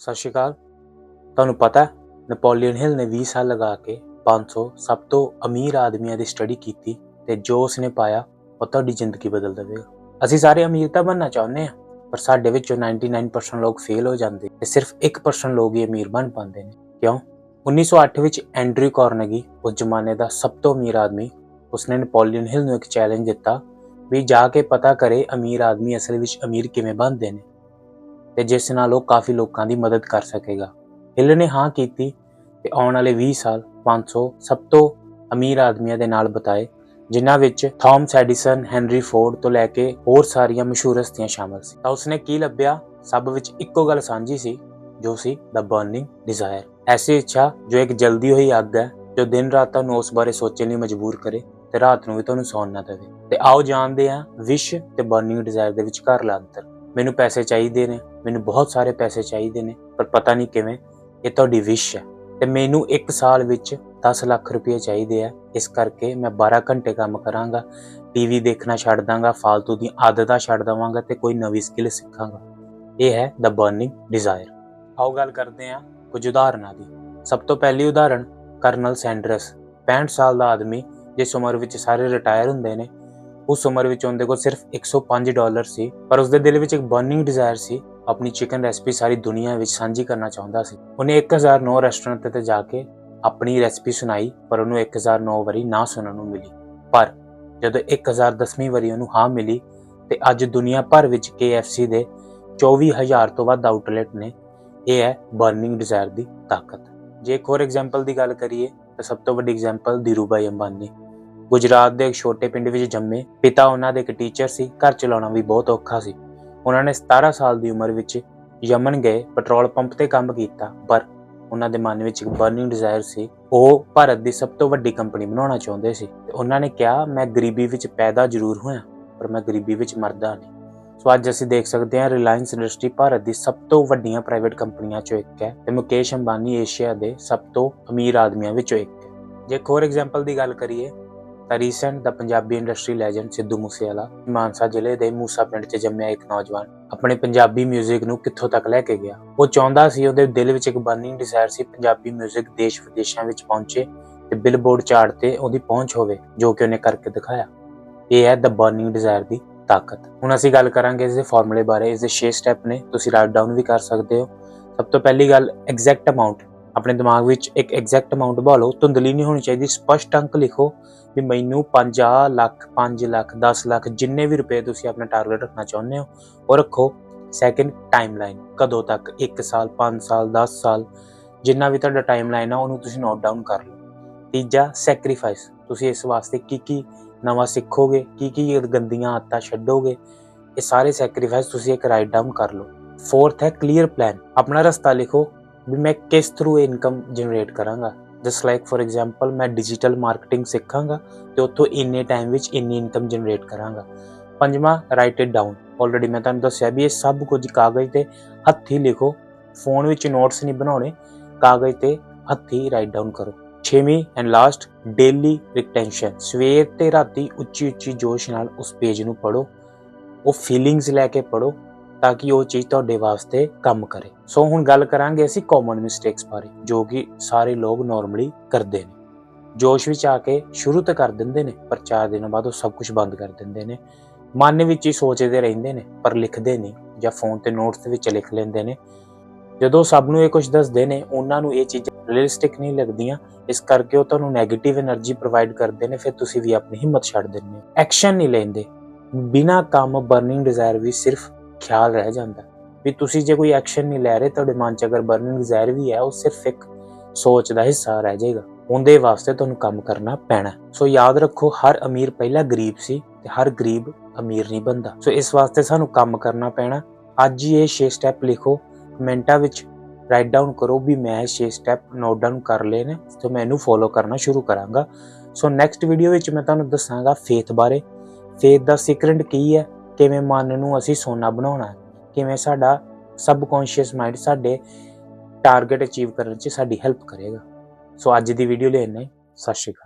ਸਤਿ ਸ਼੍ਰੀ ਅਕਾਲ। ਤੁਹਾਨੂੰ ਪਤਾ ਹੈ, ਨੈਪੋਲੀਅਨ ਹਿਲ ਨੇ 20 ਸਾਲ ਲਗਾ ਕੇ 500 ਸਭ ਤੋਂ ਅਮੀਰ ਆਦਮੀਆਂ ਦੀ ਸਟੱਡੀ ਕੀਤੀ ਤੇ ਜੋ ਉਸਨੇ ਪਾਇਆ ਉਹ ਤੁਹਾਡੀ ਜ਼ਿੰਦਗੀ ਬਦਲ ਦੇਵੇਗਾ ਅਸੀਂ ਸਾਰੇ ਅਮੀਰ ਤਾਂ ਬਣਨਾ ਚਾਹੁੰਦੇ ਹਾਂ ਪਰ ਸਾਡੇ ਵਿੱਚੋਂ 99% ਲੋਕ ਫੇਲ ਹੋ ਜਾਂਦੇ ਤੇ ਸਿਰਫ 1% ਲੋਕ ਹੀ ਅਮੀਰ ਬਣ ਪਾਉਂਦੇ ਨੇ। ਕਿਉਂ? 1908 ਵਿੱਚ ਐਂਡਰਿਊ ਕਾਰਨੇਗੀ ਉਸ ਜ਼ਮਾਨੇ ਦਾ ਸਭ ਤੋਂ ਅਮੀਰ ਆਦਮੀ ਉਸਨੇ ਨੈਪੋਲੀਅਨ ਹਿਲ ਨੂੰ ਇੱਕ ਚੈਲੰਜ ਦਿੱਤਾ ਵੀ ਜਾ ਕੇ ਪਤਾ ਕਰੇ ਅਮੀਰ ਆਦਮੀ ਅਸਲ ਵਿੱਚ ਅਮੀਰ ਕਿਵੇਂ ਬਣਦੇ ਨੇ। ਤੇ ਜਿਸ ਨਾਲ ਉਹ ਕਾਫੀ ਲੋਕਾਂ ਦੀ ਮਦਦ ਕਰ ਸਕੇਗਾ। ਹਿਲ ਨੇ ਹਾਂ ਕੀਤੀ ਤੇ ਆਉਣ ਵਾਲੇ 20 ਸਾਲ 500 ਸਭ ਤੋਂ ਅਮੀਰ ਆਦਮੀਆਂ ਦੇ ਨਾਲ ਬਤਾਏ, ਜਿਨ੍ਹਾਂ ਵਿੱਚ ਥਾਮਸ ਐਡੀਸਨ, ਹੈਨਰੀ ਫੋਰਡ ਤੋਂ ਲੈ ਕੇ ਹੋਰ ਸਾਰੀਆਂ ਮਸ਼ਹੂਰ ਹਸਤੀਆਂ ਸ਼ਾਮਲ ਸੀ। ਤਾਂ ਉਸਨੇ ਕੀ ਲੱਭਿਆ? ਸਭ ਵਿੱਚ ਇੱਕੋ ਗੱਲ ਸਾਂਝੀ ਸੀ, ਜੋ ਸੀ ਦ ਬਰਨਿੰਗ ਡਿਜ਼ਾਇਰ ਐਸੀ ਇੱਛਾ ਜੋ ਇੱਕ ਜਲਦੀ ਹੋਈ ਅੱਗ ਹੈ, ਜੋ ਦਿਨ ਰਾਤ ਤੁਹਾਨੂੰ ਉਸ ਬਾਰੇ ਸੋਚਣ ਲਈ ਮਜਬੂਰ ਕਰੇ ਤੇ ਰਾਤ ਨੂੰ ਵੀ ਤੁਹਾਨੂੰ ਸੌਣ ਨਾ ਦੇਵੇ। ਤੇ ਆਓ ਜਾਣਦੇ ਹਾਂ ਵਿਸ਼ ਤੇ ਬਰਨਿੰਗ ਡਿਜ਼ਾਇਰ ਦੇ ਵਿਚਕਾਰਲਾ ਅੰਤਰ ਮੈਨੂੰ ਪੈਸੇ ਚਾਹੀਦੇ ਨੇ, ਮੈਨੂੰ ਬਹੁਤ ਸਾਰੇ ਪੈਸੇ ਚਾਹੀਦੇ ਨੇ, ਪਰ ਪਤਾ ਨਹੀਂ ਕਿਵੇਂ, ਇਹ ਤੁਹਾਡੀ ਵਿਸ਼ ਹੈ। ਤੇ ਮੈਨੂੰ 1 ਸਾਲ ਵਿੱਚ 10 ਲੱਖ ਰੁਪਏ ਚਾਹੀਦੇ ਆ, ਇਸ ਕਰਕੇ ਮੈਂ 12 ਘੰਟੇ ਕੰਮ ਕਰਾਂਗਾ ਟੀਵੀ ਦੇਖਣਾ ਛੱਡ ਦਾਂਗਾ ਫालतू ਦੀਆਂ ਆਦਤਾਂ ਛੱਡ ਦਵਾਂਗਾ ਤੇ ਕੋਈ ਨਵੀਂ ਸਕਿੱਲ ਸਿੱਖਾਂਗਾ। ਇਹ ਹੈ ਦ ਬਰਨਿੰਗ ਡਿਜ਼ਾਇਰ ਆਓ ਗੱਲ ਕਰਦੇ ਹਾਂ ਕੁਝ ਉਦਾਹਰਨਾਂ ਦੀ। ਸਭ ਤੋਂ ਪਹਿਲੀ ਉਦਾਹਰਣ ਕਰਨਲ ਸੈਂਡਰਸ 65 ਸਾਲ ਦਾ ਆਦਮੀ, ਜਿਸ ਉਮਰ ਵਿੱਚ ਸਾਰੇ ਰਿਟਾਇਰ ਹੁੰਦੇ ਨੇ ਉਸ ਉਮਰ ਵਿੱਚ ਉਹਦੇ ਕੋਲ ਸਿਰਫ 105 ਡਾਲਰ ਸੀ, ਪਰ ਉਸਦੇ ਦਿਲ ਵਿੱਚ ਇੱਕ ਬਰਨਿੰਗ ਡਿਜ਼ਾਇਰ ਸੀ, ਆਪਣੀ ਚਿਕਨ ਰੈਸਪੀ ਸਾਰੀ ਦੁਨੀਆ ਵਿੱਚ ਸਾਂਝੀ ਕਰਨਾ ਚਾਹੁੰਦਾ ਸੀ। ਉਹਨੇ 1009 ਰੈਸਟੋਰੈਂਟ ਤੇ ਜਾ ਕੇ ਆਪਣੀ ਰੈਸਪੀ ਸੁਣਾਈ, ਪਰ ਉਹਨੂੰ 1009 ਵਾਰੀ ਨਾ ਸੁਣਨ ਨੂੰ ਮਿਲੀ। ਪਰ ਜਦੋਂ 1010ਵੀਂ ਵਾਰੀ ਉਹਨੂੰ ਹਾਂ ਮਿਲੀ ਤੇ ਅੱਜ ਦੁਨੀਆ ਭਰ ਵਿੱਚ KFC ਦੇ 24000 ਤੋਂ ਵੱਧ ਆਊਟਲੈਟ ਨੇ, ਇਹ ਹੈ ਬਰਨਿੰਗ ਡਿਜ਼ਾਇਰ ਦੀ ਤਾਕਤ। ਜੇ ਇੱਕ ਹੋਰ ਐਗਜ਼ਾਮਪਲ ਦੀ ਗੱਲ ਕਰੀਏ, ਤਾਂ ਸਭ ਤੋਂ ਵੱਡੀ ਐਗਜ਼ਾਮਪਲ ਧੀਰੂਭਾਈ ਅੰਬਾਨੀ। ਗੁਜਰਾਤ ਦੇ ਇੱਕ ਛੋਟੇ ਪਿੰਡ ਵਿੱਚ ਜੰਮੇ ਪਿਤਾ ਉਹਨਾਂ ਦੇ ਇੱਕ ਟੀਚਰ ਸੀ, ਘਰ ਚਲਾਉਣਾ ਵੀ ਬਹੁਤ ਔਖਾ ਸੀ। ਉਹਨਾਂ ਨੇ 17 ਸਾਲ ਦੀ ਉਮਰ ਵਿੱਚ ਯਮਨ ਗਏ, ਪੈਟਰੋਲ ਪੰਪ ਤੇ ਕੰਮ ਕੀਤਾ, ਪਰ ਉਹਨਾਂ ਦੇ ਮਨ ਵਿੱਚ ਇੱਕ ਬਰਨਿੰਗ ਡਿਜ਼ਾਇਰ ਸੀ। ਉਹ ਭਾਰਤ ਦੀ ਸਭ ਤੋਂ ਵੱਡੀ ਕੰਪਨੀ ਬਣਾਉਣਾ ਚਾਹੁੰਦੇ ਸੀ ਤੇ ਉਹਨਾਂ ਨੇ ਕਿਹਾ, ਮੈਂ ਗਰੀਬੀ ਵਿੱਚ ਪੈਦਾ ਜ਼ਰੂਰ ਹੋਇਆ, ਪਰ ਮੈਂ ਗਰੀਬੀ ਵਿੱਚ ਮਰਦਾ ਨਹੀਂ। ਸੋ ਅੱਜ ਅਸੀਂ ਦੇਖ ਸਕਦੇ ਹਾਂ ਰਿਲਾਇੰਸ ਇੰਡਸਟਰੀ ਭਾਰਤ ਦੀ ਸਭ ਤੋਂ ਵੱਡੀਆਂ ਪ੍ਰਾਈਵੇਟ ਕੰਪਨੀਆਂ ਚੋਂ ਇੱਕ ਹੈ ਤੇ ਮੁਕੇਸ਼ ਅੰਬਾਨੀ ਏਸ਼ੀਆ ਦੇ ਸਭ ਤੋਂ ਅਮੀਰ ਆਦਮੀਆਂ ਵਿੱਚੋਂ ਇੱਕ ਹੈ। ਜੇ ਹੋਰ ਐਗਜ਼ਾਮਪਲ ਦੀ ਗੱਲ ਕਰੀਏ ਤਾਂ ਰੀਸੈਂਟ ਦਾ ਪੰਜਾਬੀ ਇੰਡਸਟਰੀ ਲੈਜੈਂਡ ਸਿੱਧੂ ਮੂਸੇਵਾਲਾ ਮਾਨਸਾ ਜ਼ਿਲ੍ਹੇ ਦੇ ਮੂਸਾ ਪਿੰਡ 'ਚ ਜੰਮਿਆ ਇੱਕ ਨੌਜਵਾਨ ਆਪਣੇ ਪੰਜਾਬੀ 뮤직 ਨੂੰ ਕਿੱਥੋਂ ਤੱਕ ਲੈ ਕੇ ਗਿਆ ਉਹ ਚਾਹੁੰਦਾ ਸੀ ਉਹਦੇ ਦਿਲ ਵਿੱਚ ਇੱਕ ਬਰਨਿੰਗ ਡਿਜ਼ਾਇਰ ਸੀ ਪੰਜਾਬੀ 뮤직 ਦੇਸ਼ ਵਿਦੇਸ਼ਾਂ ਵਿੱਚ ਪਹੁੰਚੇ ਤੇ ਬਿਲਬੋਰਡ ਚਾਰਟ ਤੇ ਉਹਦੀ ਪਹੁੰਚ ਹੋਵੇ ਜੋ ਕਿ ਉਹਨੇ ਕਰਕੇ ਦਿਖਾਇਆ ਇਹ ਹੈ ਦ ਬਰਨਿੰਗ ਡਿਜ਼ਾਇਰ ਦੀ ਤਾਕਤ ਹੁਣ ਅਸੀਂ ਗੱਲ ਕਰਾਂਗੇ ਇਸ ਦੇ ਫਾਰਮੂਲੇ ਬਾਰੇ ਇਸ ਦੇ 6 ਸਟੈਪ ਨੇ ਤੁਸੀਂ ਰਾਈਟ ਡਾਊਨ ਵੀ ਕਰ ਸਕਦੇ ਹੋ ਸਭ ਤੋਂ ਪਹਿਲੀ ਗੱਲ ਐਗਜ਼ੈਕਟ ਅਮਾਉਂਟ ਆਪਣੇ ਦਿਮਾਗ ਵਿੱਚ ਇੱਕ ਐਗਜ਼ੈਕਟ ਅਮਾਉਂਟ ਭਾਲੋ ਧੁੰਦਲੀ ਨਹੀਂ ਹੋਣੀ ਚਾਹੀਦੀ, ਸਪਸ਼ਟ ਅੰਕ ਲਿਖੋ ਵੀ ਮੈਨੂੰ 50 ਲੱਖ 5 ਲੱਖ 10 ਲੱਖ ਜਿੰਨੇ ਵੀ ਰੁਪਏ ਤੁਸੀਂ ਆਪਣਾ ਟਾਰਗੇਟ ਰੱਖਣਾ ਚਾਹੁੰਦੇ ਹੋ, ਉਹ ਰੱਖੋ। ਸੈਕਿੰਡ ਟਾਈਮਲਾਈਨ ਕਦੋਂ ਤੱਕ? 1 ਸਾਲ 5 ਸਾਲ 10 ਸਾਲ, ਜਿੰਨਾ ਵੀ ਤੁਹਾਡਾ ਟਾਈਮਲਾਈਨ ਆ, ਉਹਨੂੰ ਤੁਸੀਂ ਨੋਟ ਡਾਊਨ ਕਰ ਲਓ। ਤੀਜਾ ਸੈਕਰੀਫਾਈਸ ਤੁਸੀਂ ਇਸ ਵਾਸਤੇ ਕੀ ਕੀ ਨਵਾਂ ਸਿੱਖੋਗੇ? ਕੀ ਕੀ ਗੰਦੀਆਂ ਆਦਤਾਂ ਛੱਡੋਗੇ? ਇਹ ਸਾਰੇ ਸੈਕਰੀਫਾਈਸ ਤੁਸੀਂ ਇੱਕ ਰਾਈਟ ਡਾਊਨ ਕਰ ਲਓ। ਫੋਰਥ ਹੈ ਕਲੀਅਰ ਪਲਾਨ ਆਪਣਾ ਰਸਤਾ ਲਿਖੋ। ਵੀ ਮੈਂ ਕਿਸ ਥਰੂ ਇਨਕਮ ਜਨਰੇਟ ਕਰਾਂਗਾ? ਜਸ ਲਾਈਕ ਫॉर ਐਗਜ਼ਾਮਪਲ ਮੈਂ ਡਿਜੀਟਲ ਮਾਰਕੀਟਿੰਗ ਸਿੱਖਾਂਗਾ ਤੇ ਉੱਥੋਂ ਇੰਨੇ ਟਾਈਮ ਵਿੱਚ ਇੰਨੀ ਇਨਕਮ ਜਨਰੇਟ ਕਰਾਂਗਾ। ਪੰਜਵਾਂ ਰਾਈਟ ਇਟ ਡਾਊਨ ਆਲਰੇਡੀ ਮੈਂ ਤੁਹਾਨੂੰ ਦੱਸਿਆ ਵੀ ਇਹ ਸਭ ਕੁਝ ਕਾਗਜ਼ ਤੇ ਹੱਥੀ ਲਿਖੋ। ਫੋਨ ਵਿੱਚ ਨੋਟਸ ਨਹੀਂ ਬਣਾਉਣੇ, ਕਾਗਜ਼ ਤੇ ਹੱਥੀ ਰਾਈਟ ਡਾਊਨ ਕਰੋ। ਛੇਵੀਂ ਐਂਡ ਲਾਸਟ ਡੇਲੀ ਰਿਟੈਂਸ਼ਨ ਸਵੇਰ ਤੇ ਰਾਤੀ ਉੱਚੀ ਉੱਚੀ ਜੋਸ਼ ਨਾਲ ਉਸ ਪੇਜ ਨੂੰ ਪੜੋ ਉਹ ਫੀਲਿੰਗਸ ਲੈ ਕੇ ਪੜੋ ਤਾਂ ਕਿ ਉਹ ਚੀਜ਼ ਤੁਹਾਡੇ ਵਾਸਤੇ ਕੰਮ ਕਰੇ। ਸੋ ਹੁਣ ਗੱਲ ਕਰਾਂਗੇ ਅਸੀਂ ਕਾਮਨ ਮਿਸਟੇਕਸ ਬਾਰੇ, ਜੋ ਕਿ ਸਾਰੇ ਲੋਕ ਨਾਰਮਲੀ ਕਰਦੇ ਨੇ। ਜੋਸ਼ ਵਿੱਚ ਆ ਕੇ ਸ਼ੁਰੂ ਤਾਂ ਕਰ ਦਿੰਦੇ ਨੇ, ਪਰ ਚਾਰ ਦਿਨਾਂ ਬਾਅਦ ਉਹ ਸਭ ਕੁਝ ਬੰਦ ਕਰ ਦਿੰਦੇ ਨੇ। ਮਨ ਵਿੱਚ ਹੀ ਸੋਚਦੇ ਰਹਿੰਦੇ ਨੇ, ਪਰ ਲਿਖਦੇ ਨਹੀਂ, ਜਾਂ ਫੋਨ ਤੇ ਨੋਟਸ ਵਿੱਚ ਲਿਖ ਲੈਂਦੇ ਨੇ। ਜਦੋਂ ਸਭ ਨੂੰ ਇਹ ਕੁਝ ਦੱਸਦੇ ਨੇ, ਉਹਨਾਂ ਨੂੰ ਇਹ ਚੀਜ਼ਾਂ ਰੀਅਲਿਸਟਿਕ ਨਹੀਂ ਲੱਗਦੀਆਂ, ਇਸ ਕਰਕੇ ਉਹ ਤੁਹਾਨੂੰ 네ਗੇਟਿਵ એનર્ਜੀ ਪ੍ਰੋਵਾਈਡ ਕਰਦੇ ਨੇ, ਫਿਰ ਤੁਸੀਂ ਵੀ ਆਪਣੀ ਹਿੰਮਤ ਛੱਡ ਦਿੰਦੇ ਐਕਸ਼ਨ ਨਹੀਂ ਲੈਂਦੇ। ਬਿਨਾ ਕੰਮ ਬਰਨਿੰਗ ਡਿਜ਼ਾਇਰ ਵੀ ਸਿਰਫ ਖਿਆਲ ਰਹਿ ਜਾਂਦਾ ਵੀ ਤੁਸੀਂ ਜੇ ਕੋਈ ਐਕਸ਼ਨ ਨਹੀਂ ਲੈ ਰਹੇ, ਤੁਹਾਡੇ ਮਨ 'ਚ ਅਗਰ ਬਰਨਿੰਗ ਡਿਜ਼ਾਇਰ ਵੀ ਹੈ, ਉਹ ਸਿਰਫ ਇੱਕ ਸੋਚ ਦਾ ਹਿੱਸਾ ਰਹਿ ਜਾਏਗਾ। ਉਹਦੇ ਵਾਸਤੇ ਤੁਹਾਨੂੰ ਕੰਮ ਕਰਨਾ ਪੈਣਾ ਸੋ ਯਾਦ ਰੱਖੋ, ਹਰ ਅਮੀਰ ਪਹਿਲਾਂ ਗਰੀਬ ਸੀ ਤੇ ਹਰ ਗਰੀਬ ਅਮੀਰ ਨਹੀਂ ਬੰਦਾ ਸੋ ਇਸ ਵਾਸਤੇ ਸਾਨੂੰ ਕੰਮ ਕਰਨਾ ਪੈਣਾ ਅੱਜ ਹੀ ਇਹ 6 ਸਟੈਪ ਲਿਖੋ। ਕਮੈਂਟਾਂ ਵਿੱਚ ਰਾਈਟ ਡਾਊਨ ਕਰੋ ਵੀ ਮੈਂ ਇਹ 6 ਸਟੈਪ ਨੋਟ ਡਾਊਨ ਕਰ ਲਏ ਨੇ, ਤੇ ਮੈਂ ਇਹਨੂੰ ਫੋਲੋ ਕਰਨਾ ਸ਼ੁਰੂ ਕਰਾਂਗਾ। ਸੋ ਨੈਕਸਟ ਵੀਡੀਓ ਵਿੱਚ ਮੈਂ ਤੁਹਾਨੂੰ ਦੱਸਾਂਗਾ ਫੇਥ ਬਾਰੇ। ਫੇਥ ਦਾ ਸੀਕ੍ਰੇਟ ਕੀ ਹੈ? ਕਿਵੇਂ ਮਨ ਨੂੰ ਅਸੀਂ ਸੋਨਾ ਬਣਾਉਣਾ, ਕਿਵੇਂ ਸਾਡਾ ਸਬਕੌਂਸ਼ੀਅਸ ਮਾਈਂਡ ਸਾਡੇ ਟਾਰਗੇਟ ਅਚੀਵ ਕਰਨ 'ਚ ਸਾਡੀ ਹੈਲਪ ਕਰੇਗਾ। ਸੋ ਅੱਜ ਦੀ ਵੀਡੀਓ ਲਈ ਇੰਨਾ ਹੀ। ਸਤਿ ਸ਼੍ਰੀ ਅਕਾਲ।